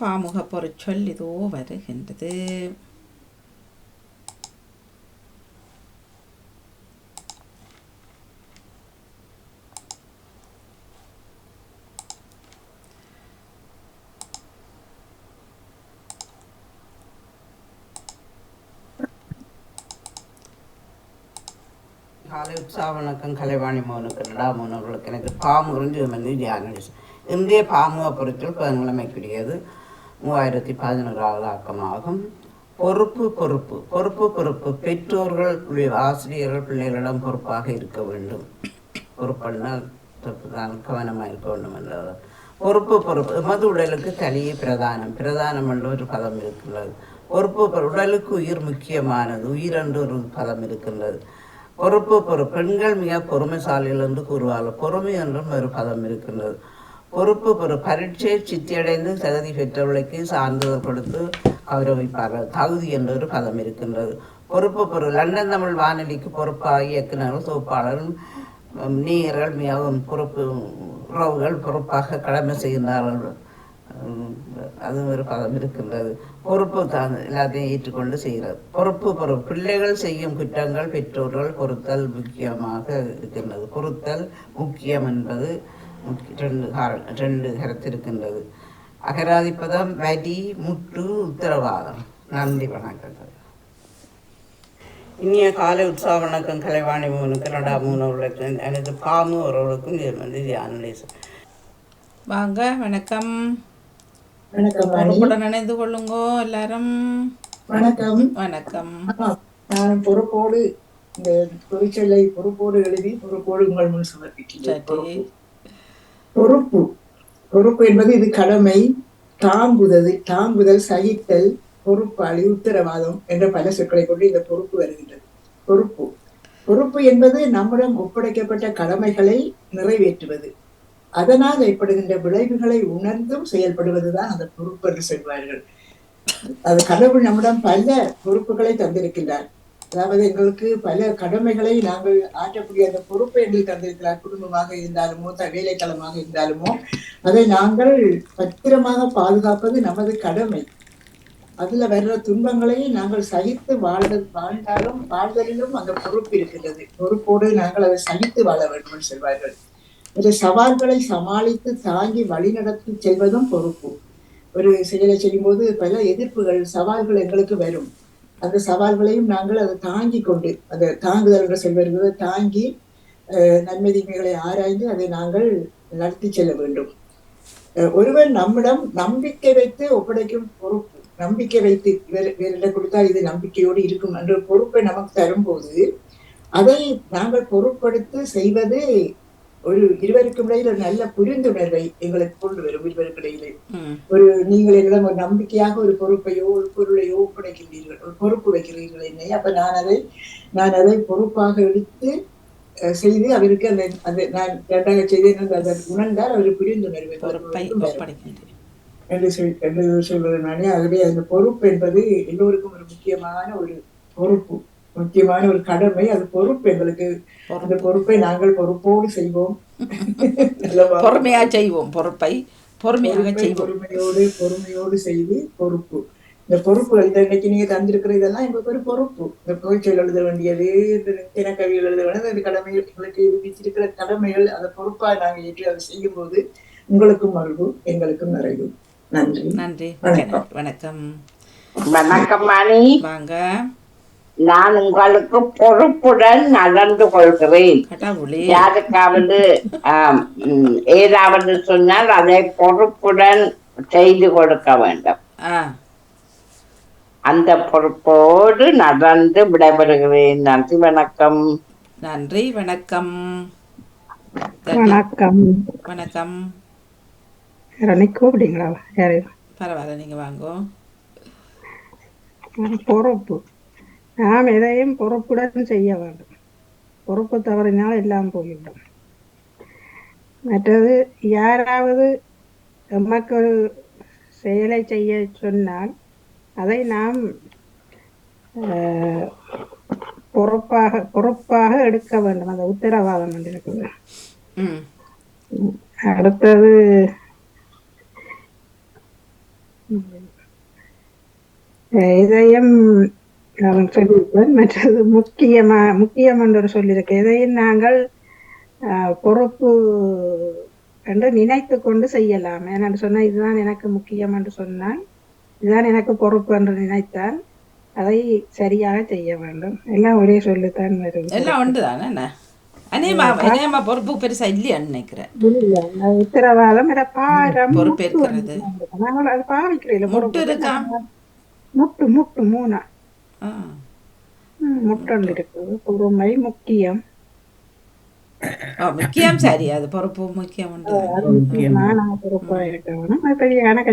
பாமுக பொருட்சொல் இதோ வருகின்றது. காலை உற்சாக வணக்கம் கலைவாணி மோனுக்கு நடா மோனவர்களுக்கு எனக்கு பாமுறிஞ்சு வந்து தியானம் இந்திய பாமுக பொருட்கள் பதினிலைமைக்குரியது மூவாயிரத்தி பதினோராவது ஆக்கமாகும். பொறுப்பு பொறுப்பு பொறுப்பு பொறுப்பு. பெற்றோர்கள் ஆசிரியர்கள் பிள்ளைகளிடம் பொறுப்பாக இருக்க வேண்டும். பொறுப்பென்றால் தப்பு தான் கவனமாக இருக்க வேண்டும் என்றது பொறுப்பு பொறுப்பு. எமது உடலுக்கு தலையே பிரதானம். பிரதானம் என்ற ஒரு பதம் இருக்கின்றது. பொறுப்பு. உடலுக்கு உயிர் முக்கியமானது. உயிர் என்று ஒரு பதம் இருக்கின்றது. பொறுப்பு பொறுப்பு. பெண்கள் மிக பொறுமைசாலிகள் என்று கூறுவார்கள். பொறுமை என்றும் ஒரு பதம் இருக்கின்றது. பொறுப்பு பொறு பரீட்சை சித்தியடைந்து தகுதி பெற்றவர்களுக்கு சான்றிதழ் கொடுத்து கௌரவிப்பார்கள். தகுதி என்ற ஒரு பதம் இருக்கின்றது. பொறுப்பு பொறு லண்டன் தமிழ் வானொலிக்கு பொறுப்பாக இயக்குநர்கள் தொகுப்பாளரும் உம், மிகவும் பொறுப்பு உறவுகள் பொறுப்பாக கடமை செய்கின்றார்கள். அது ஒரு பதம் இருக்கின்றது. பொறுப்பு தான் எல்லாத்தையும் ஏற்றுக்கொண்டு செய்கிறது. பொறுப்பு பொறுப்பு பிள்ளைகள் செய்யும் குற்றங்கள் பெற்றோர்கள் பொறுத்தல் முக்கியமாக இருக்கின்றது. பொறுத்தல் முக்கியம் என்பது ரெண்டு கார- ரெண்டு கருத்து இருக்கின்றது அகராதிப்பதம் வரி முட்டு உத்தரவாதம். நன்றி வணக்கங்கள். இனிய காலை உற்சாக வணக்கம் கலைவாணி மூணுக்கு ரெண்டா மூணவர்களுக்கு எனது பாமு அவர்களுக்கும் இது வந்து தியானலேசன் வாங்க வணக்கம். பொறுப்புடன் இணைந்து கொள்ளுங்கோ எல்லாரும். வணக்கம். வணக்கம். நான் பொறுப்போடு இந்த தொழிற்சலை பொறுப்போடு எழுதி பொறுப்போடு உங்கள் முன் சமர்ப்பிக்கின்றேன். சரி. பொறுப்பு. பொறுப்பு என்பது இது கடமை தாங்குதல் தாங்குதல் சகித்தல் பொறுப்பாளி உத்தரவாதம் என்ற பல சொற்களை கொண்டு இந்த பொறுப்பு வருகின்றது. பொறுப்பு. பொறுப்பு என்பது நம்மிடம் ஒப்படைக்கப்பட்ட கடமைகளை நிறைவேற்றுவது. அதனால் ஏற்படுகின்ற விளைவுகளை உணர்ந்தும் செயல்படுவதுதான் அந்த பொறுப்பு என்று சொல்வார்கள். அது கடவுள் நம்மிடம் பல பொறுப்புகளை தந்திருக்கின்றார். அதாவது எங்களுக்கு பல கடமைகளை நாங்கள் ஆற்றக்கூடிய அந்த பொறுப்பை எங்களுக்கு தந்திருக்கிறார் குடும்பமாக இருந்தாலுமோ த- வேலைத்தளமாக இருந்தாலுமோ அதை நாங்கள் பத்திரமாக பாதுகாப்பது நமது கடமை. அதுல வர்ற துன்பங்களை நாங்கள் சகித்து வாழ்ந்த வாழ்ந்தாலும் வாழ்தலிலும் அந்த பொறுப்பு இருக்கின்றது. பொறுப்போடு நாங்கள் அதை சகித்து வாழ வேண்டும் என்று சொல்வார்கள். இந்த சவால்களை சமாளித்து தாங்கி வழிநடத்தி செல்வதும் பொறுப்பு. ஒரு செயலை செய்யும்போது பல எதிர்ப்புகள் சவால்கள் எங்களுக்கு வரும். அந்த சவால்களையும் நாங்கள் அதை தாங்கி கொண்டு அதை தாங்குதல் என்று சொல்வது தாங்கி அஹ், நன்மை தீமைகளை ஆராய்ந்து அதை நாங்கள் நடத்தி செல்ல வேண்டும். அஹ், ஒருவர் நம்மிடம் நம்பிக்கை வைத்து ஒப்படைக்கும் பொறுப்பு நம்பிக்கை வைத்து வேற வேறிடம் கொடுத்தால் இது நம்பிக்கையோடு இருக்கும் என்ற பொறுப்பை நமக்கு தரும்போது அதை நாங்கள் பொருட்படுத்தி செய்வது ஒரு இருவருக்கும் இடையில் ஒரு நல்ல புரிந்துணர்வை எங்களுக்கு கொண்டு வரும் இருவருக்கு இடையிலே. ம். ஒரு நீங்கள் என்னிடம் ஒரு நம்பிக்கையாக ஒரு பொறுப்பையோ ஒரு பொருளையோ ஒப்படைக்கின்றீர்கள் ஒரு பொறுப்பு வைக்கிறீர்கள் என்னை. அப்ப நான் அதை நான் அதை பொறுப்பாக எடுத்து செய்து அவருக்கு அந்த அந்த நான் இரண்டாக செய்தேன் அதை உணர்ந்தால் அவர் புரிந்துணர்வை என்று சொல் என்று சொல்வதனாலே ஆகவே அந்த பொறுப்பு என்பது எல்லோருக்கும் ஒரு முக்கியமான ஒரு பொறுப்பு. முக்கியமான ஒரு கடமை அது பொறுப்பு எங்களுக்கு. அந்த பொறுப்பை. நாங்கள் பொறுப்போடு செய்வோம்? பொறுமையா செய்வோம் பொறுப்பை பொறுமையாக செய்வோம். பொறுமையோடு பொறுமையோடு செய்து பொறுப்பு. இந்த பொறுப்பு இந்த இன்னைக்கு நீங்க தந்திருக்கிற இதெல்லாம் எங்களுக்கு ஒரு பொறுப்பு. இந்த புகைச்சல் எழுத வேண்டியது இந்த தினக்கவிகள் எழுத வேண்டியது இந்த கடமைகள் எங்களுக்கு விதிச்சிருக்கிற கடமைகள் அதை பொறுப்பா நாங்க ஏற்று அதை செய்யும் போது உங்களுக்கும் மகிழ்வு எங்களுக்கும் நிறைவு. நன்றி. நன்றி. வணக்கம். வணக்கம். வணக்கம் மணி. வாங்க. நான் உங்களுக்கு பொறுப்புடன் நடந்து கொள்கிறேன். யாருக்காவது ஏதாவது சொன்னால் அதை பொறுப்புடன் செய்து கொடுக்க வேண்டும். ஆ. அந்த பொறுப்போடு நடந்து விடைபெறுகிறேன். நன்றி வணக்கம். நன்றி வணக்கம். வணக்கம். வணக்கம். கூப்பிடுங்களா? பரவாயில்ல நீங்க வாங்கோ. பொறுப்பு. நாம் எதையும் பொறுப்புடன் செய்ய வேண்டும். பொறுப்பு தவறினால் எல்லாம் போய்விடும். மற்றது யாராவது எமக்கு ஒரு செயலை செய்ய சொன்னால் அதை நாம் பொறுப்பாக பொறுப்பாக எடுக்க வேண்டும். அந்த உத்தரவாதம் என்று இருக்குது அடுத்தது இதையும் அவன் சொல்லியிருப்பேன் மற்றது முக்கியமா முக்கியம் என்று சொல்லியிருக்க. இதையும் நாங்கள் பொறுப்பு என்று நினைத்து கொண்டு செய்யலாம். ஏனென்று சொன்னால் இதுதான் எனக்கு முக்கியம் என்று சொன்னால் இதுதான் எனக்கு பொறுப்பு என்று நினைத்தால் அதை சரியாக செய்ய வேண்டும். எல்லாம் ஒரே சொல்லித்தான் வருது எல்லாம் உண்டு தானே என்ன? அநேகமா பொறுப்பு பெருசா இல்லையான்னு நினைக்கிறேன்? உத்தரவாதம். பாரம் பொறுப்பு இருக்கிறது. முட்டு இருக்கா? முட்டு முட்டு மூணா. ஆ. ம், முட்டொண்டு இருக்குது பொறுமை முக்கியம். ஓ, முக்கியம் சரி. அது பொறுப்பு முக்கியம் உண்டு. நானா பொறுப்பா இருக்க வேணும் அது பெரிய கணக்க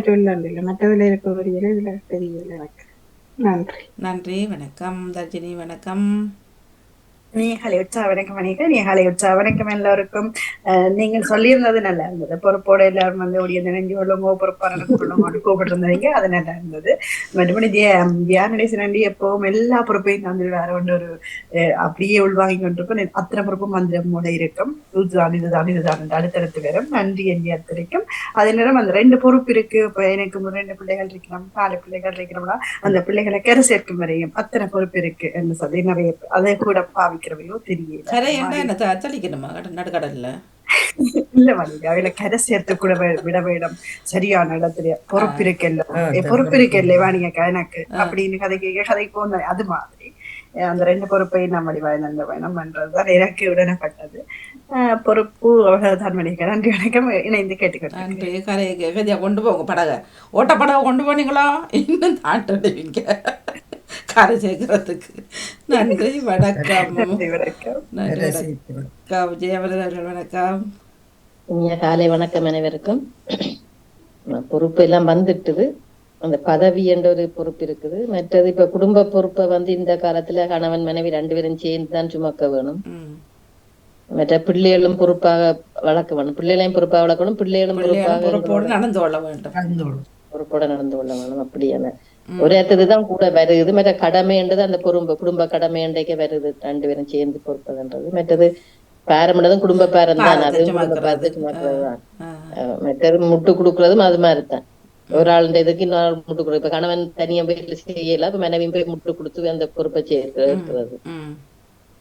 நீகாலை உற்சாக வணக்கம் அணிக நீகாலை உற்சாக வணக்கம் எல்லோருக்கும். நீங்கள் சொல்லியிருந்தது நல்லா இருந்தது. பொறுப்போட எல்லாரும் வந்து உடைய நினைஞ்சு கொள்ளுங்க பொறுப்பா நடந்து கொள்ளுங்க கூப்பிட்டுருந்தீங்க அது நல்லா இருந்தது. மறுபடி தியானடேசன் நண்டி எப்பவும் எல்லா பொறுப்பையும் தந்துடுவார். ஒன்று ஒரு அப்படியே உள்வாங்கி கொண்டிருக்கும். அத்தனை பொறுப்பும் மந்திரமோட இருக்கும். இதுதான் இதுதான் இதுதான் என்று அடுத்தடுத்து வரும். நன்றி என் அத்தனைக்கும். அதே நேரம் அந்த ரெண்டு பொறுப்பு இருக்கு. இப்போ எனக்கு ரெண்டு பிள்ளைகள் இருக்கிறோம் நாலு பிள்ளைகள் இருக்கிறோம்னா அந்த பிள்ளைகளை கரை சேர்க்கும் வரையும் அத்தனை பொறுப்பு இருக்கு என்று சொல்லி நிறைய பேர் அதை கூட பாவிக்கிறவையோ தெரியல. கரை என்ன என்ன த- தளிக்கணுமா கட- நடுக்கடல்ல. இல்ல வழியில அவையில கரை சேர்த்து கூட விட வேணும் சரியான இடத்துல பொறுப்பு இருக்கல்ல எ, பொறுப்பு இருக்கல்ல வாணிங்க எனக்கு அப்படின்னு கதை கேட்க கதை போன அது மாதிரி. அந்த ரெண்டு பொறுப்பையும் நம்ம வயந்த வேணும் என்றதுதான் எனக்கு உடனப்பட்டது பொறுப்பு தான் மணிக்க நன்றி வணக்கம். இணைந்து கேட்டுக்கிறேன் நன்றி. கொண்டு போங்க படகை. ஓட்ட படகை கொண்டு போனீங்களா? இன்னும் தாண்டுவீங்க. கரை சேர்க்கறதுக்கு நன்றி வணக்கம் நன்றி வணக்கம் நன்றி வணக்கம் இனிய காலை வணக்கம் அனைவருக்கும் பொறுப்பு எல்லாம் வந்துட்டுது அந்த பதவி என்ற ஒரு பொறுப்பு இருக்குது மற்றது இப்ப குடும்ப பொறுப்பை வந்து இந்த காலத்துல கணவன் மனைவி ரெண்டு பேரும் சேர்ந்து தான் சுமக்க வேணும். மற்ற பிள்ளைகளும் பொறுப்பாக வளர்க்க வேணும் பிள்ளைகளையும் பொறுப்பாக வளர்க்கணும் பிள்ளைகளும் பொறுப்பாக பொறுப்போடு நடந்து கொள்ள வேண்டும் பொறுப்போட நடந்து கொள்ள வேணும் அப்படியான ஒரு இடத்துல தான் கூட வருது. மற்ற கடமைன்றது அந்த பொறுப்பு குடும்ப கடமை என்றைக்கு வருது. ரெண்டு பேரும் சேர்ந்து பொறுப்பதுன்றது. மற்றது பேரம்ன்றதும் குடும்ப பேரம் தான். அது குடும்ப சுமக்கிறது. பேரத்தை சுமக்கிறது தான் ஆ. அஹ் மற்றது முட்டு கொடுக்கறதும் அது மாதிரி தான் ஒரு ஆளுடைய இதுக்கு இன்னொரு முட்டு கொடுக்கும் இப்ப கணவன் தனியா போய் செய்யல. இப்ப மனைவியும் போய் முட்டு கொடுத்து அந்த பொறுப்பை சேர்க்கிறது.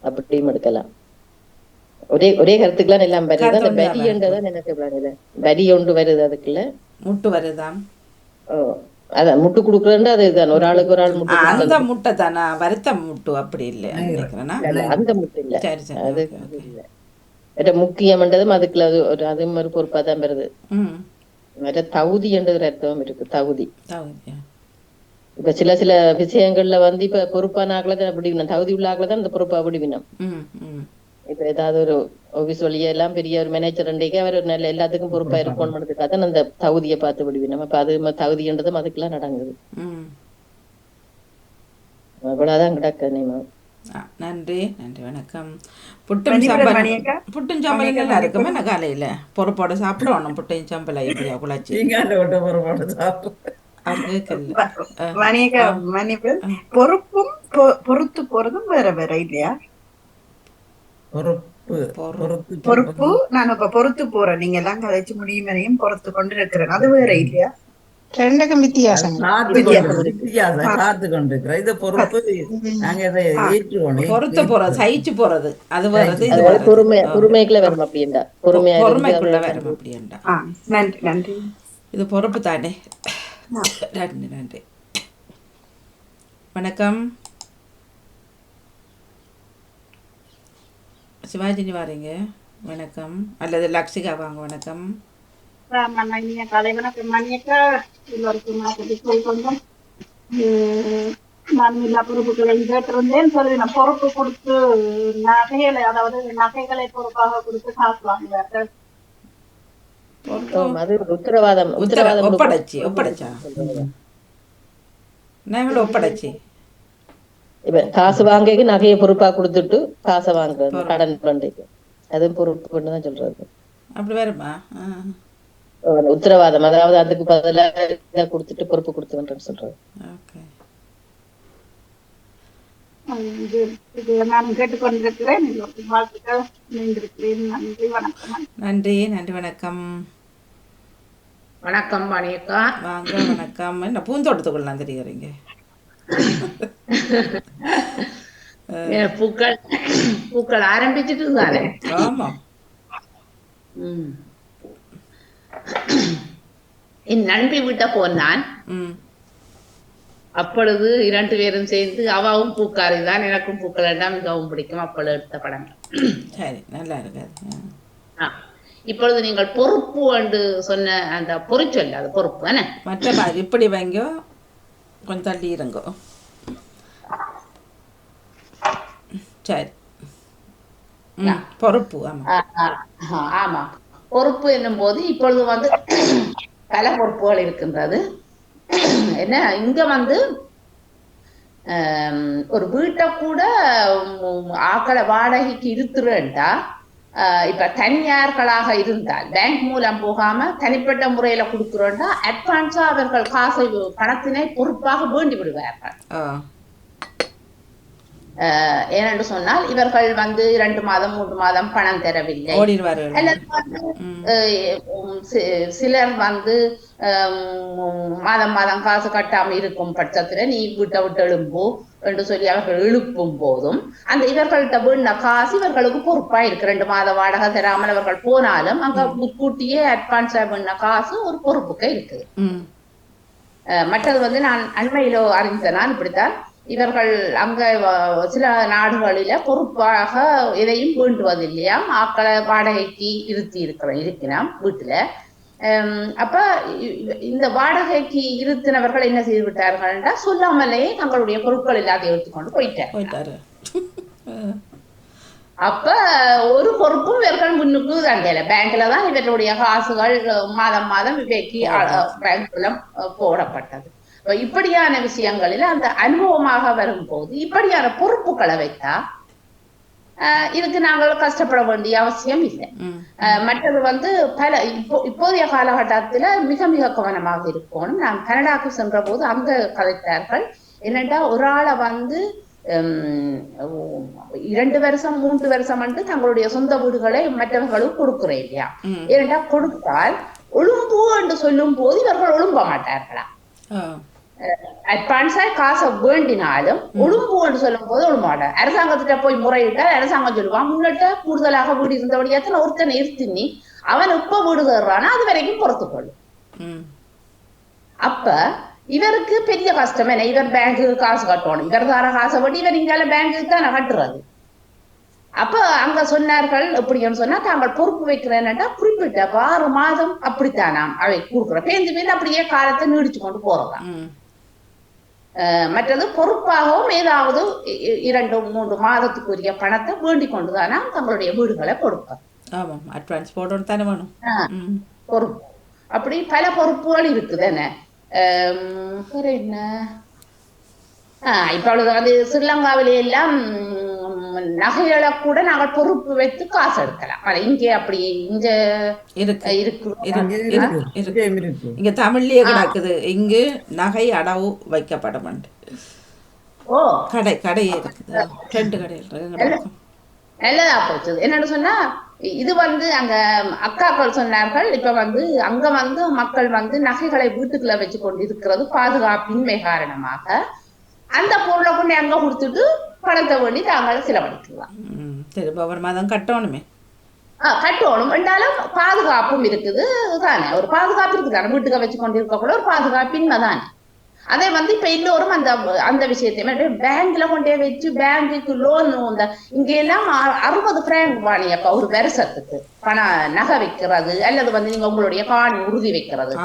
அப்படியும் எடுக்கலாம். ஒரே ஒரே கருத்துக்கெல்லாம் எல்லாம் வருது? அந்த வரியன்றதான் எனக்கு விளங்குது வரி ஒன்று வருது? அதுக்குள்ள? முட்டு வருதாம் ஓ. அதான் முட்டு கொடுக்குறேன் அது இதுதான் ஒரு ஆளுக்கு ஒரு ஆள் முட்டு அந்த. முட்டை தானே வருத்த முட்டு அப்படி இல்லை அந்த முட்டு இல்ல. சரி சரி அது. இல்ல. முக்கியம்ன்றதும் அதுக்குள்ள அது ஒரு அதுவும் ஒரு பொறுப்பா தான் வருது. மற்ற தகுதி என்ற ஒரு அர்த்தம் இருக்கு தகுதி. இப்ப சில சில விஷயங்கள்ல வந்து இப்ப பொறுப்பான தான் விடுவினம் தகுதி உள்ள ஆக்களை தான் இந்த பொறுப்பா விடுவினம் ம் ம். இப்ப ஏதாவது ஒரு ஆபீஸ் வழியா எல்லாம் பெரிய ஒரு மேனேஜர் அன்றைக்கு அவர் ஒரு நல்ல எல்லாத்துக்கும் பொறுப்பா இருக்கணும்ன்றதுக்காக தான் அந்த தகுதியை பார்த்து விடுவினம் அப்ப அது தகுதின்றதும் அதுக்கெல்லாம் நடங்குது. ம். அவ்வளவுதான் கிடக்கு நீமா ஆ, நன்றி நன்றி வணக்கம். புட்டும் சம்பல் மணியக்கா? புட்டும் சம்பல் நல்லா இருக்குமே? நான் காலையில பொறுப்போட சாப்பிடணும். புட்டும் சம்பளை எப்படியா குழச்சி? மணியக்கா மன்னிப்பு பொறுப்பும் பொ- பொறுத்து போறதும் வேற வேற இல்லையா? பொறுப்பு பொறுப்பு. பொறுப்பு? நான் இப்ப பொறுத்து போறேன். நீங்க எல்லாம் கதைச்சு முடியும் வரையும் பொறுத்து கொண்டு இருக்கிறேன் அது வேற இல்லையா? ரெண்டுக்கும் வித்தியாசம். வித்தியாசம். காத்து கொண்டிருக்கிறோம் இது பொறுப்பு நாங்க இதை ஏற்றுக்கணும் பொறுத்து போறது சகிச்சு போறது. அது வருது பொறுமை பொறுமைக்குள்ள வரும் அப்படின்டா பொறுமையா இருந்து பொறுமைக்குள்ள வரும் அப்படின்டா ஆ நன்றி நன்றி. இது பொறுப்பு தானே? நன்றி நன்றி. வணக்கம். சிவாஜினி வாரீங்க. வணக்கம். அல்லது லக்ஷிகா வாங்க வணக்கம். காலை வணக்கம் மணியக்கா எல்லோருக்கும் நான் எல்லா பொறுப்புகளையும் கேட்டிருந்தேன் சொல்லி நான் பொறுப்பு கொடுத்து நகைகளை அதாவது நகைகளை பொறுப்பாக கொடுத்து காசு வாங்குவார்கள் உத்தரவாதம் உத்தர உத்தரவாதம் ஒப்படைச்சி ஒப்படைச்சா? ஒப்படைச்சி. இப்ப காசு வாங்கிக்கு நகையை பொறுப்பா கொடுத்துட்டு காசை வாங்குறது கடன் பண்றதுக்கு. அதுவும் பொறுப்பு தான் சொல்றது. அப்படி வருமா உத்தரவாதம். அதாவது அதுக்கு பதிலா இதை கொடுத்துட்டு பொறுப்பு கொடுத்துன்றேன்னு சொல்றது. நன்றி வணக்கம். நன்றி நன்றி வணக்கம். வணக்கம் மணியக்கா. வாங்க வணக்கம். என்ன பூந்தோட்டத்துக்குள்ளலாம் தெரியுறீங்க பூக்கள் பூக்கள் ஆரம்பிச்சிட்டு தானே ஆமாம் ம். என் நண்பி விட்ட போனான். அப்பொழுது இரண்டு பேரும் சேர்ந்து அவாவும் பூக்காரி தான் எனக்கும் பூக்கள் எல்லாம் மிகவும் பிடிக்கும். அப்பொழுது எடுத்த படங்கள் சரி நல்லா இருக்காது. இப்பொழுது நீங்கள் பொறுப்பு என்று சொன்ன அந்த பொறிச்சொல் அது பொறுப்பு என்ன மற்ற இப்படி வைங்கோ. கொஞ்சம் தள்ளி இருங்கோ சரி பொறுப்பு ஆமா பொறுப்பு என்னும் போது இப்பொழுது வந்து பல பொறுப்புகள் இருக்கின்றது. என்ன இங்க வந்து ஒரு வீட்டை கூட ஆக்களை வாடகைக்கு இருத்துறேன்டா. இப்ப தனியார்களாக இருந்தால் பேங்க் மூலம் போகாம தனிப்பட்ட முறையில கொடுக்கிறோம்னா அட்வான்ஸா அவர்கள் காசை பணத்தினை பொறுப்பாக வேண்டி விடுவார்கள். ஏனென்று சொன்னால் இவர்கள் வந்து இரண்டு மாதம் மூன்று மாதம் பணம் தரவில்லை. அல்லது வந்து சிலர் வந்து மாதம் மாதம் காசு கட்டாம இருக்கும் பட்சத்துல நீ வீட்டை விட்டு எழும்பு என்று சொல்லி அவர்கள் எழுப்பும் போதும். அந்த இவர்கள்ட்ட வீண காசு இவர்களுக்கு பொறுப்பா இருக்கு. ரெண்டு மாத வாடகை தராமல் அவர்கள் போனாலும் அங்க முன்கூட்டியே அட்வான்ஸா வீண காசு ஒரு பொறுப்புக்கு இருக்குது மற்றது வந்து நான் அண்மையிலோ அறிந்த நான் இப்படித்தான். இவர்கள் அங்க சில நாடுகளில பொறுப்பாக எதையும் வேண்டுவதில்லையாம் ஆக்களை வாடகைக்கு இருத்தி இருக்கிற இருக்கிறாம் வீட்டுல. அப்ப இந்த வாடகைக்கு இருத்தினவர்கள் என்ன செய்து விட்டார்கள்னா சொல்லாமலேயே தங்களுடைய பொருட்கள் எல்லாத்தையும் எடுத்துக்கொண்டு போயிட்டார். அப்ப ஒரு பொறுப்பும் இவர்கள் முன்னுக்கு தங்கல பேங்க்ல தான் இவர்களுடைய காசுகள் மாதம் மாதம் இவைக்கு பேங்க்ல போடப்பட்டது. இப்படியான விஷயங்களில் அந்த அனுபவமாக வரும்போது இப்படியான பொறுப்புகளை வைத்தா இதுக்கு நாங்கள் கஷ்டப்பட வேண்டிய அவசியம் இல்லை. மற்றது வந்து பல இப்போ இப்போதைய காலகட்டத்துல மிக மிக கவனமாக இருக்கணும். நான் கனடாக்கு சென்ற போது அங்க கதைத்தார்கள். என்னட்டா ஒரு ஆளை வந்து இரண்டு வருஷம் மூன்று வருஷம் வந்து தங்களுடைய சொந்த வீடுகளை மற்றவர்களும் கொடுக்கிறேன் இல்லையா. ஏனென்றா கொடுத்தால் ஒழும்பு என்று சொல்லும் போது இவர்கள் ஒழும்ப மாட்டார்களா? அட்வான்ஸா காசை வேண்டினாலும் என்று சொல்லும் போது ஒழுங்க மாட்டார் அரசாங்கத்திட்ட போய் முறையிட்டால் அரசாங்கம் சொல்லுவான் முன்னிட்ட கூடுதலாக வீடு இருந்தபடி எத்தனை ஒருத்தனை இருத்தினி அவன் இப்ப வீடு தர்றானா அது வரைக்கும் பொறுத்துக்கொள்ளும் ம். அப்ப இவருக்கு பெரிய கஷ்டம் என்ன? இவர் பேங்க்குக்கு காசு கட்டணும். இவர் தர காசை வட்டி இவர் இங்கால பேங்க்குக்கு தான் கட்டுறது. அப்ப அங்க சொன்னார்கள் எப்படின்னு சொன்னா தாங்கள் பொறுப்பு வைக்கிறேன்னுட்டா குறிப்பிட்ட ஆறு மாதம் அப்படித்தானாம் அவை கொடுக்குற பேந்து பேந்து அப்படியே காலத்தை நீடிச்சு கொண்டு போறதாம் மற்றது பொறுப்பாகவும் ஏதாவது இரண்டு மூன்று மாதத்துக்குரிய பணத்தை வேண்டிக் கொண்டுதானா தங்களுடைய வீடுகளை கொடுப்பார் ஆமாம் அட்வான்ஸ் போடணும் தானே வேணும். ம். பொறுப்பு. அப்படி பல பொறுப்புகள் இருக்குது என்ன? இப்பொழுது வந்து ஸ்ரீலங்காவில எல்லாம் நகைகளை கூட நாங்கள் பொறுப்பு வைத்து காசு எடுக்கலாம். இங்கே அப்படி இங்க இருக்கு. இருக்கு. இருக்கு. இருக்கு. இருக்கு. இங்க தமிழ்லயே கிடக்குது. இங்கு நகை அடவு வைக்கப்படும் ஓ. கடை கடையே இருக்குது. ரெண்டு கடையில் நல்லதா போச்சு. என்னன்னு சொன்னா இது வந்து அங்க அக்காக்கள் சொன்னார்கள் இப்ப வந்து அங்க வந்து மக்கள் வந்து நகைகளை வீட்டுக்குள்ள வச்சு கொண்டு இருக்கிறது பாதுகாப்பின்மை காரணமாக. அந்த பொருளை கொண்டு அங்க கொடுத்துட்டு பணத்தை வேண்டி தாங்கள் செலவழிக்கலாம் திரும்ப ஒரு மாதம் கட்டணுமே ஆஹ் கட்டணும் என்றாலும் பாதுகாப்பும் இருக்குது தானே ஒரு பாதுகாப்பு இருக்குது தானே வீட்டுக்கு வச்சு கொண்டு இருக்கக்கூட ஒரு பாதுகாப்பின்மை தானே அதே வந்து இப்ப எல்லோரும் அந்த அந்த விஷயத்தை பேங்க்ல கொண்டே வச்சு பேங்குக்கு லோன் இந்த இங்க எல்லாம் அறுபது பிராங்க் வாணியப்பா ஒரு வருஷத்துக்கு பண நகை வைக்கிறது அல்லது வந்து நீங்க உங்களுடைய காணி உறுதி வைக்கிறது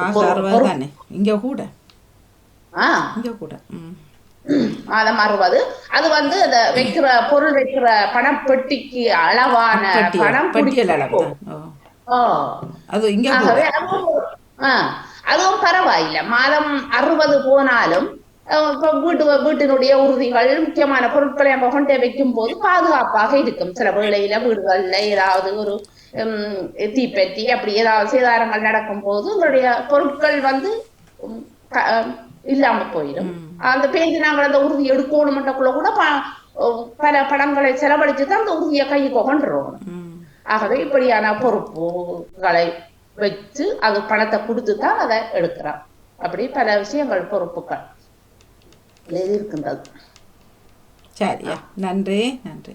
இங்க கூட ஆஹ் இங்க கூட மாதம் அறுபது அது வந்து அந்த வைக்கிற பொருள் வைக்கிற பணப்பெட்டிக்கு அளவான பணம் பட்டியல். அளவு அது இங்க அதுவும் பரவாயில்லை. மாதம் அறுபது போனாலும் இப்ப வீட்டு வீட்டினுடைய உறுதிகள் முக்கியமான பொருட்களை நம்ம கொண்டே வைக்கும் போது பாதுகாப்பாக இருக்கும். சில வேளையில வீடுகள்ல ஏதாவது ஒரு உம், தீப்பெட்டி அப்படி ஏதாவது சேதாரங்கள் நடக்கும் போது உங்களுடைய பொருட்கள் வந்து இல்லாம போயிடும். அந்த பேஞ்சு நாங்கள் அந்த உறுதி எடுக்கணும்ன்றக்குள்ள கூட ப- பல படங்களை செலவழிச்சு தான் அந்த உறுதியை கைக்கு கொண்டுறோம். ஆகவே இப்படியான பொறுப்புகளை வச்சு அது பணத்தை கொடுத்து தான் அதை எடுக்கிறான். அப்படி பல விஷயங்கள் பொறுப்புகள் இருக்கின்றது சரியா நன்றி நன்றி.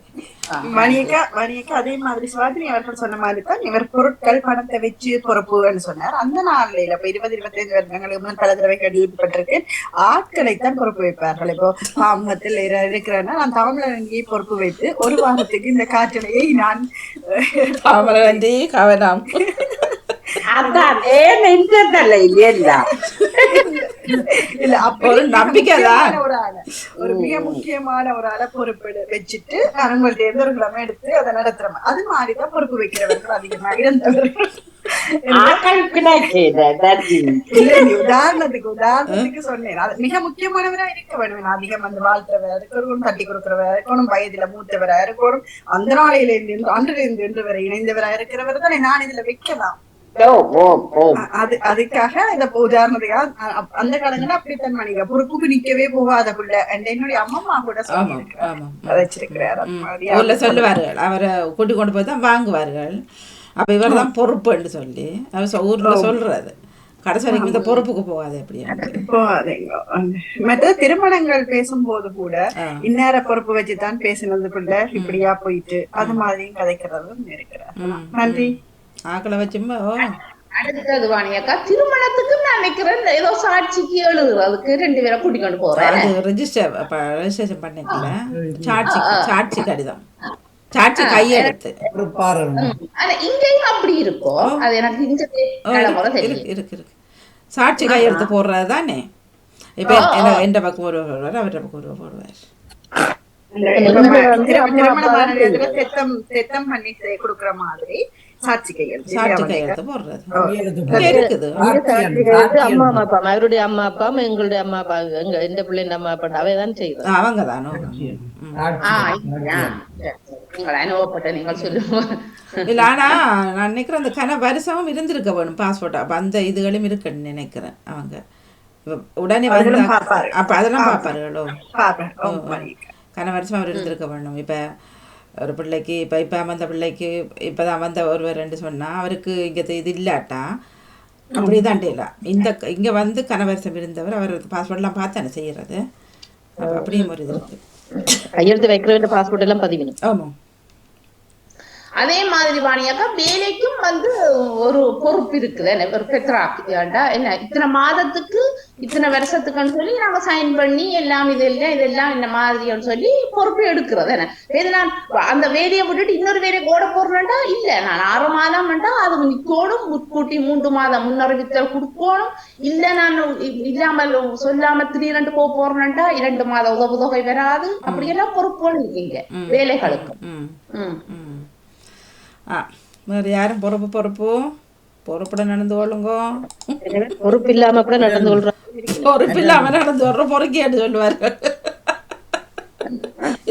மணியக்கா மணியக்கா அதே மாதிரி சுவாதினி அவர்கள் சொன்ன மாதிரி தான் இவர் பொருட்கள் பணத்தை வச்சு பொறுப்புன்னு சொன்னார். அந்த நாள்ல இப்ப இருபது இருபத்தைந்து வருடங்களுக்கு முன் பல தடவை கேள்விப்பட்டிருக்கேன் ஆட்களை தான் பொறுப்பு வைப்பார்கள். இப்போ பாமகத்தில் இருக்கிறேன்னா நான் தமிழர் அங்கேயே பொறுப்பு வைத்து ஒரு வாரத்துக்கு இந்த காற்றலையை நான் கவனம். அதான் ஏன் இல்லையா இல்ல அப்படி ஒரு மிக நம்பிக்கைதான். முக்கியமான ஒரு ஆளை ஒரு மிக முக்கியமான ஒரு ஆளை பொறுப்பு வச்சுட்டு நான் உங்கள்ட்ட எந்த ஒரு கிழமை எடுத்து அதை நடத்துறேன் அது மாதிரிதான் பொறுப்பு வைக்கிறவர்கள் அதிகமாக இருந்தவர்கள். உதாரணத்துக்கு உதாரணத்துக்கு சொன்னேன். அது மிக முக்கியமானவரா இருக்க வேண்டும். அதிகம் வந்து வாழ்த்துறவரா இருக்கணும் தட்டி கொடுக்கிறவரா இருக்கணும் வயதுல மூத்தவரா இருக்கணும். அந்த நாளையில இருந்து இன்று- அன்றிலிருந்து இருந்து இன்று வரை இணைந்தவரா இருக்கிறவர் தானே. நான் இதுல வைக்கலாம். அதுக்காக இந்த உதாரணத்துக்காக அந்த காலங்கள்ல அப்படித்தான் மணிங்க பொறுப்புக்கு நிக்கவே போகாத புள்ள. And என்னுடைய அம்மா கூட ஊர்ல சொல்லுவார்கள். அவரை கூட்டி கொண்டு போய் தான் வாங்குவார்கள். அப்ப இவர் தான் பொறுப்புன்னு சொல்லி. அவர் ஊர்ல சொல்றது கடைசி வரைக்கும் இந்த பொறுப்புக்கு போகாது அப்படின்னு. போகாதீங்க மற்ற திருமணங்கள் பேசும்போது கூட. இந்நேர பொறுப்பு வச்சுதான் பேசினது பிள்ளை. இப்படியா போயிட்டு அது மாதிரியும் கதைக்கிறதும் இருக்கிறார். நன்றி. ஆக்களை வச்சுமா ஓ. அடுத்தது வாணியக்கா திருமணத்துக்கு நான் நினைக்கிறேன். ஏதோ சாட்சிக்கு எழுதுறதுக்கு ரெண்டு பேரை கூட்டிக்கொண்டு போறேன். ரெஜிஸ்டர் ரெஜிஸ்ட்ரேஷன் பண்ணிக்கல. சாட்சி சாட்சி கடிதம் சாட்சி கையெழுத்து. ஆனா இங்கேயும் அப்படி இருக்கும் அது எனக்கு இங்க இருக்கு இருக்கு சாட்சி கையெழுத்து போடுறது தானே இப்போ எந்த பக்கம் ஒருவர் போடுவார் அவர்கிட்ட பக்கம் ஒருவர் போடுவார் பண்ணி கொடுக்கிற மாதிரி அம்மா அப்பா அவருடைய அம்மா அப்பா எங்களுடைய அம்மா அப்பா எங்க எந்த பிள்ளைங்க அம்மா அப்பா அவை தான் செய்வது அவங்க தானோ. ஆனா நான் நினைக்கிறேன் அந்த கன வருஷமும் இருந்திருக்க வேணும். பாஸ்போர்ட் அப்ப அந்த இதுகளும் இருக்குன்னு நினைக்கிறேன் அவங்க. உடனே வந்து. அப்ப அதெல்லாம் பார்ப்பார்களோ? பாப்பேன் ஓ, ஓ. கன வருஷம் அவர் இருந்திருக்க வேணும். இப்ப ஒரு பிள்ளைக்கு இப்ப இப்ப வந்த பிள்ளைக்கு இப்பதான் வந்த ஒருவர் ரெண்டு சொன்னா அவருக்கு இங்க இது இல்லாட்டா அப்படிதான் இல்ல இந்த இங்க வந்து கன வருஷம் இருந்தவர் அவர் பாஸ்போர்ட்லாம் பார்த்தானே செய்யறது. அப்ப அப்படியும் ஒரு இது இருக்கு. கையெழுத்து வைக்கிற பாஸ்போர்ட் எல்லாம் பதிக்கணும் ஆமா அதே மாதிரி வாணியாக்கா வேலைக்கும் வந்து ஒரு பொறுப்பு இருக்குது. என்ன ஒரு பெத்ராக்கியாண்டா என்ன இத்தனை மாதத்துக்கு இத்தனை வருஷத்துக்குன்னு சொல்லி நாங்க சைன் பண்ணி எல்லாம் இதெல்லாம் இதெல்லாம் இந்த மாதிரின்னு சொல்லி பொறுப்பு எடுக்கிறது என்ன இது நான் அந்த வேலையை விட்டுட்டு இன்னொரு வேலையை ஓட போறேன்டா? இல்ல நான் ஆறு மாதம்டா அது நிக்கணும். முன்கூட்டி மூன்று மாதம் முன்னறிவித்தல் கொடுக்கணும். இல்ல நான் இல்லாமல் சொல்லாம திடீரென்று போக போறேன்டா? இரண்டு மாத உதவு தொகை வராது. அப்படியெல்லாம் பொறுப்புகள் இருக்கீங்க வேலைகளுக்கு. ம். ம். ம். ஆ வேறு யாரும் பொறுப்பு பொறுப்பு பொறுப்புட நடந்து கொள்ளுங்கோ பொறுப்பு இல்லாம கூட நடந்து கொள்றோம் பொறுப்பு இல்லாம நடந்து வர்ற பொறுக்கின்னு சொல்லுவார்கள்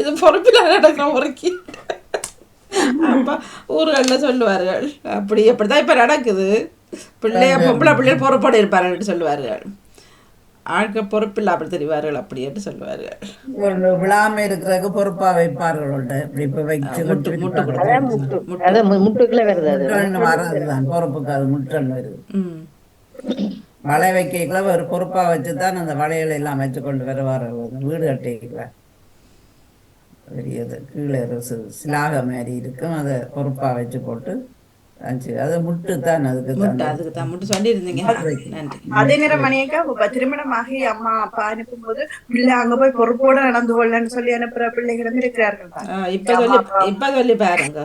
இது பொறுப்பில்லாம நடக்கிற பொறுக்கி அப்ப ஊர்கள்ல சொல்லுவார்கள் அப்படி அப்படிதான் இப்ப நடக்குது பிள்ளைய பொம்பளை பிள்ளைகள் பொறுப்போடு இருப்பார்கள் சொல்லுவார்கள் ஆட்கள் பொறுப்பில்ல அப்படி தெரிவார்கள் அப்படி என்று சொல்லுவார்கள். ஒரு விழாம இருக்கிறதுக்கு பொறுப்பா வைப்பார்கள் முட்டுக்குள்ள வருது வர்றதுதான். பொறுப்புக்கு அது முட்டல் வருது. ம். வளை வைக்கல ஒரு பொறுப்பா வச்சுதான் அந்த வளையல் எல்லாம் வச்சு கொண்டு வருவார்கள். வீடு கட்டிக்கல பெரியது. கீழே சிலாக மாதிரி இருக்கும். அதை பொறுப்பா வச்சு போட்டு அது முட்டு தான் அதுக்கு முட்டை அதுக்கு தான். முட்டு சொல்லியிருந்தீங்க. நன்றி. அதே நேரம் மணியக்கா இப்ப திருமணமாகி அம்மா அப்பா அனுப்பும்போது பிள்ளை அங்க போய் பொறுப்போட நடந்து கொள்ளன்னு சொல்லி அனுப்புற பிள்ளைகளும் இருக்கிறார்கள் இப்ப சொல்லி இப்ப சொல்லி பாருங்க.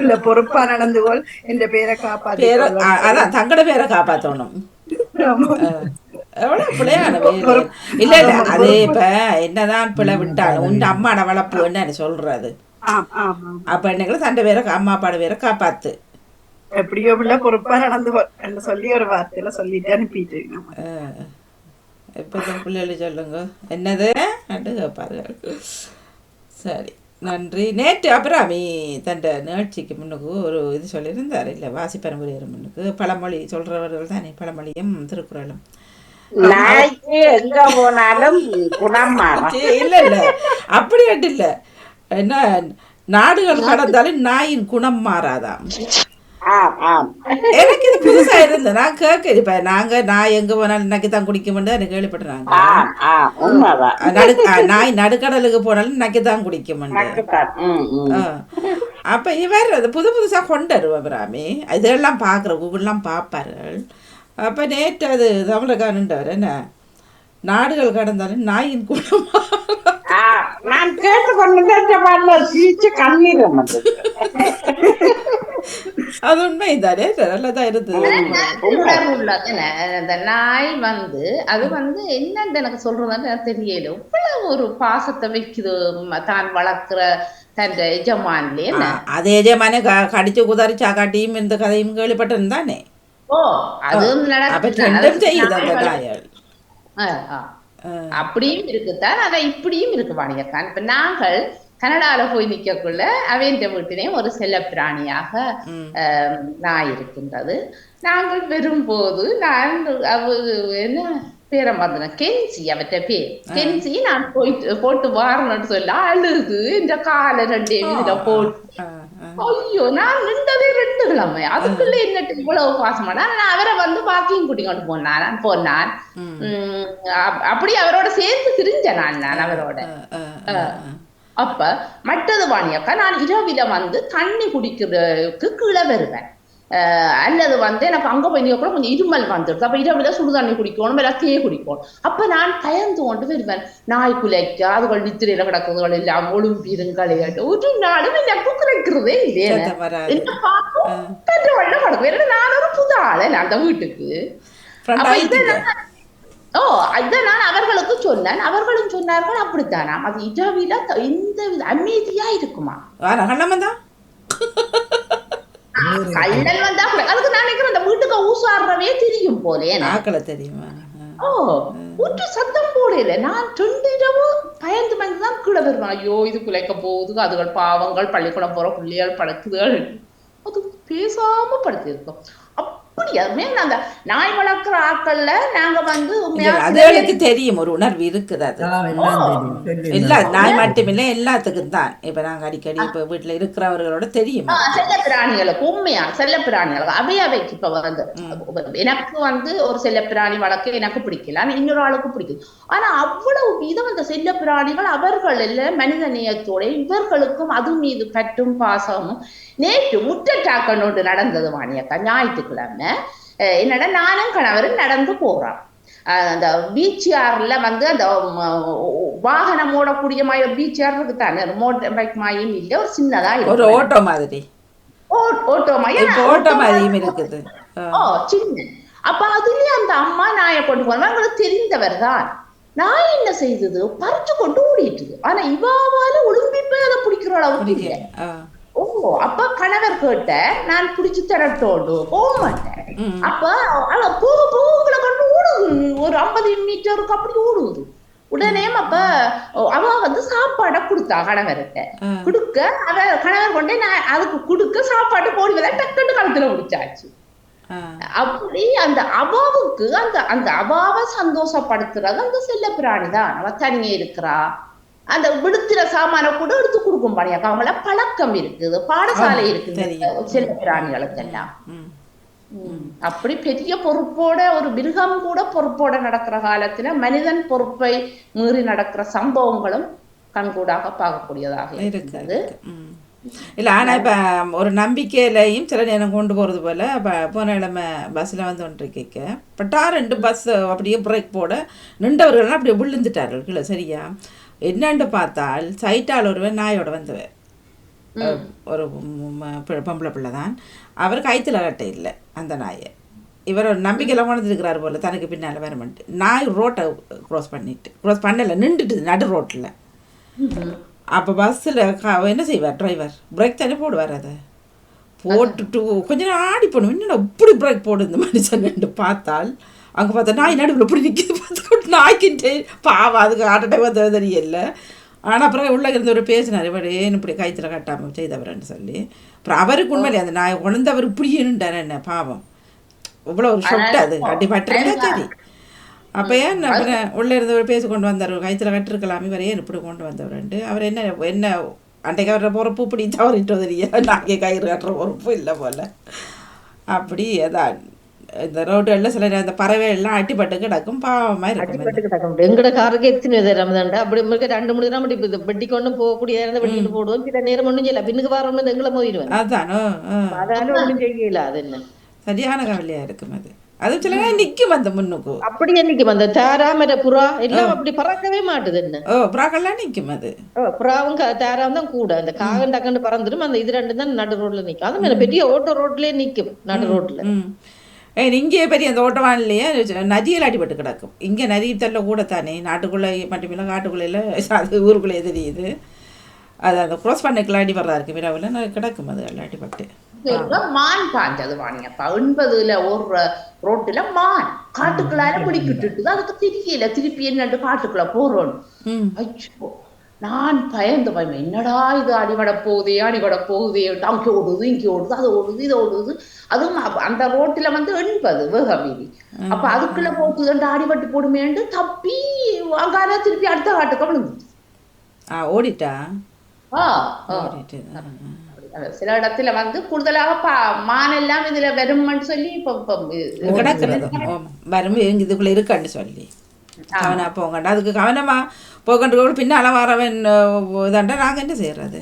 இல்ல பொறுப்பா நடந்து கொள். என்ற பேரை காப்பாத்தி அதான் தங்கட பேரை காப்பாத்தணும். எவ்வளவு பிள்ளையான இல்ல இல்ல அது இப்ப என்னதான் பிள்ளை விட்டாலும் உன் அம்மாட வளர்ப்பு என்ன சொல்றது. அப்ப என்னங்களை தண்டை பேரை அம்மா அப்பாட பேரை காப்பாத்து. எப்படியோ பிள்ளை பொறுப்பா நடந்து சொல்லி ஒரு வார்த்தையில சொல்லிட்டு அனுப்பிட்டு தான் பிள்ளைகள் சொல்லுங்க? என்னது? என்று கேட்பார்கள் சரி நன்றி. நேற்று அபிராமி தண்ட நிகழ்ச்சிக்கு முன்னுக்கு ஒரு இது சொல்லியிருந்தார். இல்லை வாசிப்பரம்புரியர் முன்னுக்கு. பழமொழி சொல்றவர்கள் தானே பழமொழியும் திருக்குறளும். நாய்க்கு எங்க போனாலும் குணம் இல்ல இல்ல. அப்படி இல்ல. என்ன? நாடுகள் கடந்தாலும் நாயின் குணம் மாறாதாம். எனக்கு இது புதுசா இருந்தது. நான் கேட்க இப்ப நாங்க நான் எங்க போனாலும் இன்னைக்கு தான் குடிக்குமென்று எனக்கு ஆ, நாய் நடுக்கடலுக்கு போனாலும் இன்னைக்கு தான் ஆ. அப்ப இவர் அது புது புதுசா கொண்டு வருவா பிராமி இதெல்லாம் பார்க்குற கூகுள்லாம் பார்ப்பார்கள். அப்ப நேற்று அது தமிழகாரன்றவர் என்ன? நாடுகள் கடந்தாலும் நாயின் குணமா நான் கேட்டுக்கொண்டு சிரிச்சு கண்ணீர் வந்தது அது உண்மைதானே நல்லதா இருந்தது நாய் வந்து அது வந்து என்னன்னு எனக்கு சொல்றதுன்னு தெரியல இவ்வளவு ஒரு பாசத்தை வைக்குது தான் வளர்க்கிற தன் எஜமான்ல அதே ஜமானே கடிச்சு குதாரி சாக்காட்டியும் இந்த கதையும் கேள்விப்பட்டது தானே ஓ அது அப்ப அப்படியும் இருக்குதான் அதை இப்படியும் இருக்கு வாணியக்கான் இப்ப நாங்கள் கனடால போய் நிக்கக்குள்ள அவேந்த வீட்டிலேயும் ஒரு செல்ல பிராணியாக நாய் இருக்கின்றது. நாங்கள் வரும்போது நான் என்ன பேரை மறந்தேன் கென்சி அவற்ற பேர். கென்சி நான் போயிட்டு போட்டு வாரணும்னு சொல்ல அழுது. இந்த காலை ரெண்டே இதுல போட்டு. ஐயோ நான் நின்றதே ரெண்டு கிழமை அதுக்குள்ள என்னட்டு இவ்வளவு பாசமாடா நான் அவரை வந்து வாக்கிங் கூட்டிக்கொண்டு போனான் நான் போனான் அப்படி அவரோட சேர்ந்து திரிஞ்சேன் நான் நான் அவரோட. அப்ப மற்றது வாணியக்கா நான் இரவில வந்து தண்ணி குடிக்கிறதுக்கு கீழே வருவேன். அல்லது வந்து எனக்கு அங்க போய் நிக்க கூட கொஞ்சம் இருமல் வந்துடுது. அப்ப இரவில சுடு தண்ணி குடிக்கணும் எல்லாத்தையே குடிக்கணும். அப்ப நான் பயந்து கொண்டு வருவேன். நாய் குலைக்க அதுகள் நித்திரையில கிடக்குதுகள் எல்லாம் ஒழும்பிருங்கள் ஒரு நாளும் எனக்கு குறைக்கிறதே இல்லையே. என்ன பார்க்கும் கற்று வெள்ளம் கிடக்கும். நான் ஒரு புது ஆளு நான் அந்த வீட்டுக்கு. அப்ப இதை ஓ இதை நான் அவர்களுக்கு சொன்னேன். அவர்களும் சொன்னார்கள் அப்படித்தானா. அது இரவில த- எந்த அமைதியா இருக்குமா? கள்ளன் வந்தா அதுக்கு நான் நினைக்கிறேன் அந்த வீட்டுக்கு ஊசாடுறவே தெரியும் போலே. ஆக்களை தெரியுமா? ஓ ஒரு சத்தம் போடல நான் ரெண்டு இரவு பயந்து பயந்து தான் கீழே வருவேன். ஐயோ இது குலைக்க போகுது. அதுகள் பாவங்கள் பள்ளிக்கூடம் போற பிள்ளைகள் படுக்குதுகள் அது பேசாம படுத்திருக்கோம். அந்த நாய் வளர்க்குற ஆட்கள்ல நாங்க வந்து அதுகளுக்கு தெரியும். ஒரு உணர்வு இருக்குது அது. எல்லா நாய் மட்டுமில்லை எல்லாத்துக்கும் தான். இப்ப நாங்க அடிக்கடி இப்ப வீட்டுல இருக்கிறவர்களோட தெரியும். செல்ல பிராணிகளுக்கு உண்மையா செல்ல பிராணிகளுக்கு. அவையவைக்கு இப்ப வந்து. எனக்கு வந்து ஒரு செல்ல பிராணி வளர்க்க எனக்கு பிடிக்கல ஆனா இன்னொரு ஆளுக்கு பிடிக்குது ஆனா அவ்வளவு வீதம் அந்த செல்ல பிராணிகள் அவர்கள் மனித நேயத்தோட இவர்களுக்கும் அது மீது பற்றும் பாசமும் நேற்று முற்றட்டாக்கன் ஒன்று நடந்தது வாணியக்கா. ஞாயிற்றுக்கிழமை. என்னடா நானும் கணவரும் நடந்து போறோம். அந்த பீச்சியார்ல வந்து அந்த வாகனம் ஓடக்கூடிய மாதிரி பீச்சியார் இருக்கு தானே மோட்டர் பைக் மாயும் இல்ல ஒரு சின்னதா ஒரு ஓட்டோ மாதிரி. ஓட்டோ மாதிரி. ஓட்டோ மாதிரியும் இருக்குது. ஓ சின்ன. அப்ப அதுலயே அந்த அம்மா நாயை கொண்டு போனவங்க எங்களுக்கு தெரிந்தவர் தான். நாய் என்ன செய்தது? பறிச்சு கொண்டு ஓடிட்டுது ஆனா இவாவால ஒழுங்கி போய் அதை பிடிக்கிற அளவுக்கு. ஓ அப்ப கணவர் கேட்ட நான் பிடிச்சு தரட்டோடு போக மாட்டேன். அப்ப ஆனா போக போக உங்களை கொண்டு ஓடுது. ஒரு ஐம்பது மீட்டருக்கு அப்படி ஓடுது. உடனே அப்ப அவ வந்து சாப்பாடை கொடுத்தா கணவர்கிட்ட. கொடுக்க அவ கணவர் கொண்டே நான் அதுக்கு கொடுக்க சாப்பாடு போடுவதை டக்குன்னு கழுத்துல முடிச்சாச்சு. அப்படி அந்த அபாவுக்கு அந்த அந்த அபாவை சந்தோஷப்படுத்துறது அந்த செல்ல பிராணி தான் அவ தனியே இருக்கிறா. அந்த விடுத்துற சாமான கூட எடுத்து கொடுக்கும் பணியாக்க அவங்கள பழக்கம் இருக்குது. பாடசாலை இருக்குது. செல்ல பிராணிகளுக்கெல்லாம். அப்படி பெரிய பொறுப்போட ஒரு மிருகம் கூட பொறுப்போட நடக்கிற காலத்துல மனிதன் பொறுப்பை மீறி நடக்கிற சம்பவங்களும் கண்கூடாக பார்க்கக்கூடியதாக இருக்கு இருக்கிறது. இல்ல ஆனா இப்ப ஒரு நம்பிக்கையிலையும் சில நேரம் கொண்டு போறது போல இப்ப போன கிழமை பஸ்ல வந்து ஒன்றிருக்க பட்டா ரெண்டு பஸ் அப்படியே பிரேக் போட நின்றவர்கள்லாம் அப்படியே விழுந்துட்டார்கள் கீழே சரியா? என்னன்னு பார்த்தால் சைட்டால் ஒருவன் நாயோட வந்தவர். ஒரு பொம்பளை பிள்ளை தான் அவர் கைத்துல கட்டை இல்லை அந்த நாயை. இவர் ஒரு நம்பிக்கையில் கொண்டுருக்கிறார் போல தனக்கு பின்னால் வரமாட்டு நாய் ரோட்டை க்ராஸ் பண்ணிட்டு க்ராஸ் பண்ணலை நின்றுட்டு நடு ரோட்டில். அப்போ பஸ்ஸில் என்ன செய்வார் டிரைவர் பிரேக் தானே போடுவார் அதை. போட்டுட்டு கொஞ்ச நேரம் ஆடி போகணும் என்னடா இப்படி பிரேக் போடு இந்த மனுஷன் பார்த்தால் அங்கே பார்த்தா நாய் நடுவில் இப்படி நிற்கிது பார்த்துக்கிட்டு நாய்க்கிட்டே பாவம் அதுக்கு ஹார்ட் அட்டாக் வந்தது தெரியல. ஆனால் அப்புறம் உள்ள இருந்தவர் பேசினார் இவர் ஏன் இப்படி கைத்தில் கட்டாமல் செய்தவர்ன்னு சொல்லி. அப்புறம் அவருக்கு உண்மையிலே அந்த நாய் கொண்டவர் இப்படி நின்றார் என்ன பாவம். இவ்வளோ ஒரு ஷொட்டு அது அடி பட்டிருந்தா சரி. அப்போ ஏன் அப்புறம் உள்ளே இருந்தவர் பேசி கொண்டு வந்தார் கைத்தில் கட்டிருக்கலாம் இவர் ஏன் இப்படி கொண்டு வந்தவர்ன்ட்டு. அவர் என்ன என்ன அன்றைக்கு அவர பொறுப்பு இப்படி தவறிட்டோ தெரியா நாங்கள் கயிறு கட்டுற பொறுப்பு இல்லை போல். அப்படி அதான் இந்த ரோடுகளில் சில நேரம் இந்த பறவை எல்லாம் அட்டிப்பட்டு கிடக்கும் பாவமாக இருக்கும் எங்கட காருக்கு எத்தனை தரம் தாண்டா அப்படி உங்களுக்கு ரெண்டு மூணு தரம் அப்படி இது வெட்டி கொண்டு போகக்கூடிய இருந்தா வெட்டிட்டு போடுவோம். சில நேரம் ஒண்ணும் செய்யல. பின்னுக்கு வரணும் எங்களை மோதிடுவேன் அதானோ ஆ. அதால ஒண்ணும் செய்யல. அது என்ன? சரியான கவலையாக இருக்கும் அது. அது சில நேரம் நிற்கும் அந்த முன்னுக்கு. அப்படி என்னைக்கு அந்த தாராமர புறா எல்லாம் அப்படி பறக்கவே மாட்டுது என்ன? ஓ புறாக்கள்லாம் நிற்கும் அது. புறாவும் தாராவும் தான் கூட. அந்த காகம் டக்குன்னு பறந்துடும் அந்த இது ரெண்டு தான் நடு ரோட்ல நிக்கும். அது பெரிய ஓட்டோ ரோட்லயே நிக்கும். நடு ரோட்ல. இங்கே பெரிய அந்த ஓட்டவானிலேயே நதியில் அடிபட்டு கிடக்கும். இங்கே நதி தள்ள கூட தானே நாட்டுக்குள்ளே மட்டுமில்ல காட்டுக்குள்ளே அது ஊருக்குள்ளேயே தெரியுது. அது அந்த க்ரோஸ் பண்ணிக்கலாம் அடிபடுறா இருக்கு விரவில் கிடக்கும் அது எல்லாம் அடிபட்டு மான் பாஞ்சது வாணியப்பா எண்பதுல ஒரு ரோட்டுல மான். காட்டுக்குள்ளார பிடிக்கிட்டு அதுக்கு தெரியல திருப்பி என்னண்டு காட்டுக்குள்ள போறோம் ஐயோ. நான் பயந்து பயம் என்னடா இது அடிபட போகுதே அடிபட போகுதே அங்கே ஓடுது இங்கே ஓடுது அது ஓடுது இது ஓடுது. அதுவும் அந்த ரோட்டுல வந்து எண்பது வேக வீதி அப்ப அதுக்குள்ள அடிபட்டு போடுமேண்டு தப்பி அங்கால திருப்பி அடுத்த காட்டுக்கு விழுந்து. ஆ ஓடிட்டா? ஆ சில இடத்துல வந்து கூடுதலாக பா மான் எல்லாம் இதுல வரும்னு சொல்லி இப்ப வரும் இதுக்குள்ள இருக்கான்னு சொல்லி. கவனா போங்கண்டா அதுக்கு கவனமா போகண்டு பின்னால வரவன் இதாண்டா நாங்கள் என்ன செய்யறது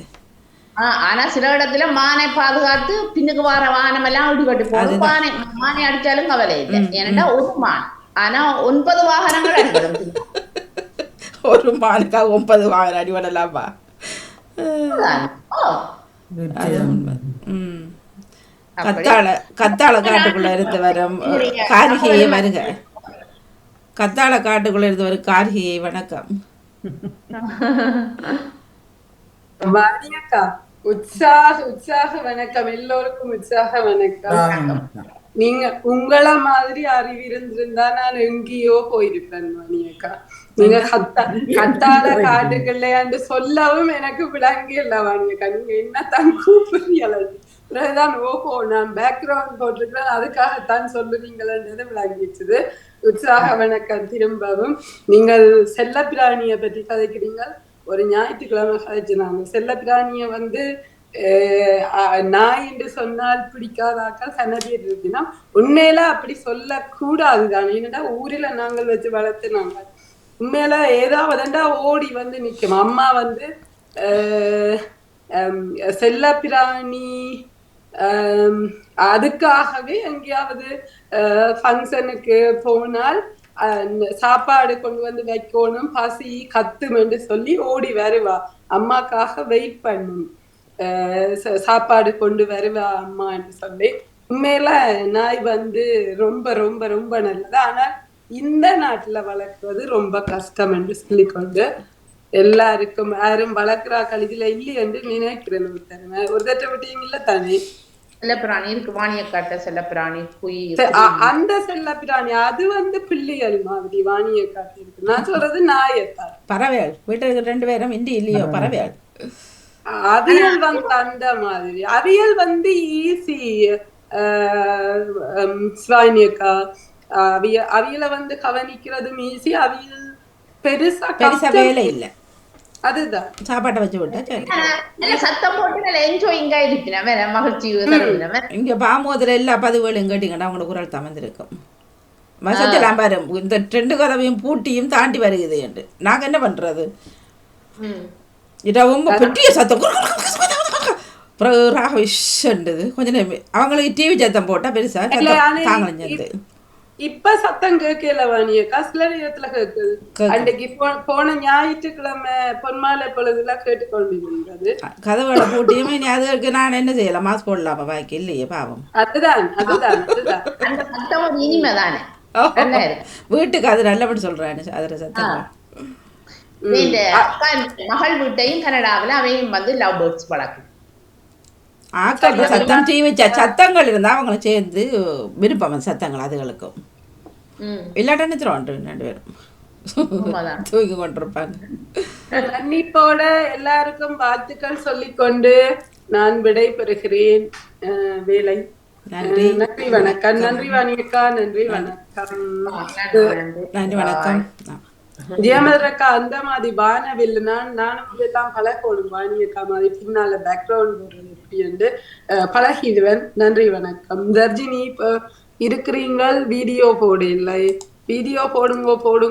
ஆ, ஆனா சில இடத்துல மானை பாதுகாத்து பின்னுக்கு வர வானம் எல்லாம் இடிபட்டு போகுது மானை மானை அடிச்சாலும் கவலை இல்லை ஏன்னா ஒரு மான் ஆனா ஒன்பது வாகனங்கள் அடிபடும் ஒரு மானுக்கா ஒன்பது வாங்கின அடிபடலாமா கத்தாழ கத்தாழ காட்டுக்குள்ள இருந்து வரும் காரிகையை வருக கத்தாழ காட்டுக்குள்ள இருந்து வரும் காரிகையை வணக்கம். வாணியக்கா உற்சாக உற்சாக வணக்கம். எல்லோருக்கும் உற்சாக வணக்கம். நீங்க உங்கள மாதிரி அறிவு இருந்திருந்தா நான் எங்கேயோ போயிருப்பேன் வாணியக்கா நீங்க கத்தா கத்தாத காட்டுகள்லையாண்டு சொல்லவும் எனக்கு விளங்கியல வாணியக்கா நீங்க என்னத்தான் கூப்பிடுறீங்களா பிறகுதான் ஓஹோ நான் பேக்ரவுண்ட் போட்டிருக்கிறேன். அதுக்காகத்தான் சொல்லுவீங்களன்றது விளங்கிச்சுது உற்சாக வணக்கம் திரும்பவும். நீங்கள் செல்ல பிராணியை பற்றி கதைக்கிறீங்கள் ஒரு ஞாயிற்றுக்கிழமை கதைச்சினாங்க செல்ல பிராணியை வந்து நாய் என்று சொன்னால் பிடிக்காதாக்கள் சில இருக்குன்னா உண்மையில அப்படி சொல்லக்கூடாது தான் ஏன்னா ஊரில் நாங்கள் வச்சு வளர்த்துனாங்க. உண்மையில ஏதாவதுண்டா ஓடி வந்து நிற்கும். அம்மா வந்து செல்ல பிராணி அதுக்காகவே எங்கேயாவது ஃபங்க்ஷனுக்கு போனால் அஹ், சாப்பாடு கொண்டு வந்து வைக்கணும் பசி கத்துமென்று சொல்லி ஓடி வருவா அம்மாக்காக வெயிட் பண்ணும் சாப்பாடு கொண்டு வருவா அம்மா என்று சொல்லி உண்மையில நாய் வந்து ரொம்ப ரொம்ப ரொம்ப நல்லது ஆனால் இந்த நாட்டுல வளர்க்குறது ரொம்ப கஷ்டம் என்று சொல்லிக்கொண்டு எல்லாருக்கும் யாரும் வளர்க்குறா இதுல இல்லை என்று நினைக்கிறேன் ஒரு தடவை ஒரு விட்டீங்கல்ல தானே செல்லப்பிராணி இருக்கு வாணியக்காட்ட செல்லப்பிராணி குய் அந்த செல்ல பிராணி அது வந்து பிள்ளைகள் மாதிரி வாணிய காட்டி இருக்கு. நான் சொல்றது நாயத்தான் பறவையாள். வீட்டுக்கு ரெண்டு பேரும் இண்டி இல்லையோ? பறவையாள். அவியல் வந்து அந்த மாதிரி. அவியல் வந்து ஈஸி ஸ்வானியக்கா அவிய அவியலை வந்து கவனிக்கிறதும் ஈஸி அவியல் பெருசா பெருசா கஷ்டம் வேலை இல்லை. அதுதான். சாப்பாட்டை வச்சு விட்டா சரி. சத்தம் போட்டு நல்ல என்ஜாயிங்கா இருப்பின வேற மகிழ்ச்சி இங்கே பாமோதில் எல்லா பதிவுகளையும் கேட்டிங்கன்னா அவங்களோட குரல் தமர்ந்திருக்கும் வசத்தெல்லாம் பாரு இந்த ரெண்டு கதவையும் பூட்டியும் தாண்டி வருகுது என்று. நாங்கள் என்ன பண்ணுறது இரவும் பெரிய சத்தம். பிறகு ராக விஷண்டது கொஞ்ச நேரம் அவங்களுக்கு டிவி சத்தம் போட்டால் பெருசா தாங்கலைஞ்சது. இப்ப சத்தம் கேட்கல வாணியக்கா சில நேரத்துல கேக்குது. அன்றைக்கு போன ஞாயிற்றுக்கிழமை பொன்மாலை பொழுதுல கேட்டுக்கொண்டிருந்தது கதவுகளை பூட்டியுமே நீ அதுக்கு நான் என்ன செய்யலாம் மாஸ்க் போடலாமா பாக்கி இல்லையே பாவம் அதுதான் அதுதான் அதுதான் அந்த சத்தம் ஒரு இனிமை தானே நல்லா இருக்கு. வீட்டுக்கு அது நல்லபடி சொல்கிறேன் அதில் சத்தம் மகள் வீட்டையும் கனடாவுல அவையும் வந்து லவ் பேர்ட்ஸ் வளர்க்கும் ஆக்கள் சத்தம் டிவி சத்தங்கள் இருந்தால் அவங்களும் சேர்ந்து விருப்பம் சத்தங்கள் அதுகளுக்கும். இல்லாட்ட நினைச்சிரும் ரெண்டு பேரும். தூங்கி கொண்டிருப்பாங்க. மன்னிப்போட எல்லாருக்கும் வாழ்த்துக்கள் சொல்லிக்கொண்டு நான் விடை பெறுகிறேன் வேலை. நன்றி. நன்றி வணக்கம். நன்றி வாணியக்கா. நன்றி வணக்கம். நன்றி வணக்கம். ஜியாமதுரக்கா அந்த மாதிரி வானவில் நான் நானும் எல்லாம் பழகணும் வாணியக்கா மாதிரி பின்னால பேக்ரவுண்ட் போடுறது எப்படி என்று பழகிடுவேன். நன்றி வணக்கம். தர்ஜினி இப்ப இருக்கிறீங்கள்? வீடியோ போடு இல்லை வீடியோ போடுங்க போடுங்க.